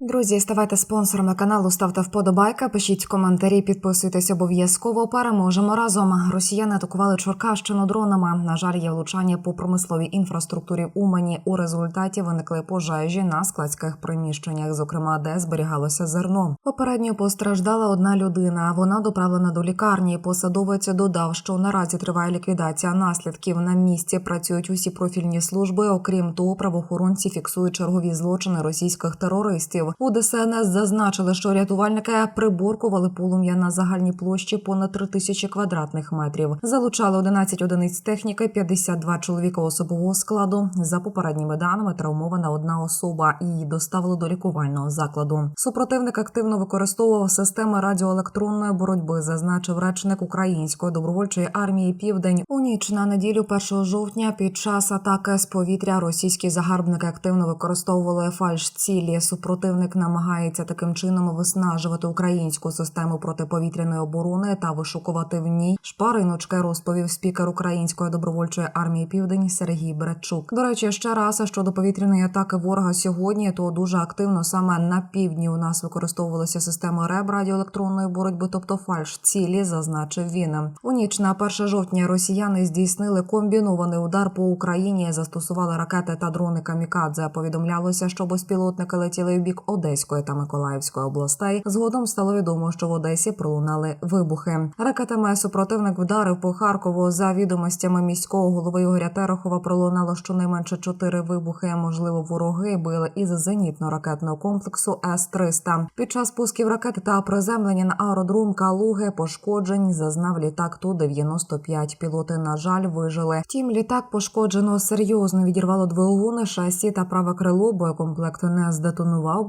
Друзі, ставайте спонсорами каналу, ставте вподобайка, пишіть коментарі, підписуйтесь обов'язково. Переможемо разом. Росіяни атакували Чоркащину дронами. На жаль, є влучання по промисловій інфраструктурі Умані. У результаті виникли пожежі на складських приміщеннях, зокрема, де зберігалося зерно. Попередньо постраждала одна людина. Вона доправлена до лікарні. Посадовець додав, що наразі триває ліквідація наслідків. На місці працюють усі профільні служби. Окрім того, правоохоронці фіксують чергові злочини російських терористів. У ДСНС зазначили, що рятувальники приборкували полум'я на загальній площі понад 3 тисячі квадратних метрів. Залучали 11 одиниць техніки, 52 чоловіка особового складу. За попередніми даними травмована одна особа. Її доставили до лікувального закладу. Супротивник активно використовував системи радіоелектронної боротьби, зазначив речник української добровольчої армії Південь. У ніч на неділю 1 жовтня під час атаки з повітря російські загарбники активно використовували фальш-цілі. Супротивник намагається таким чином виснажувати українську систему протиповітряної оборони та вишукувати в ній шпариночки, розповів спікер української добровольчої армії Південь Сергій Бречук. До речі, ще раз щодо повітряної атаки ворога сьогодні, то дуже активно саме на півдні у нас використовувалися системи РЕБ радіоелектронної боротьби, тобто фальш цілі, зазначив він. У ніч на 1 жовтня росіяни здійснили комбінований удар по Україні, застосували ракети та дрони камікадзе. Повідомлялося, що безпілотники летіли в бік Одеської та Миколаївської областей. Згодом стало відомо, що в Одесі пролунали вибухи. Ракетами супротивник вдарив по Харкову. За відомостями міського голови Ігоря Терехова пролунало щонайменше чотири вибухи. Можливо, вороги били із зенітно-ракетного комплексу С-300. Під час пусків ракет та приземлення на аеродром Калуги пошкоджень зазнав літак Ту-95. Пілоти, на жаль, вижили. Втім, літак пошкоджено серйозно. Відірвало двигуни, шасі та праве крило. Боєкомплект не здетонував,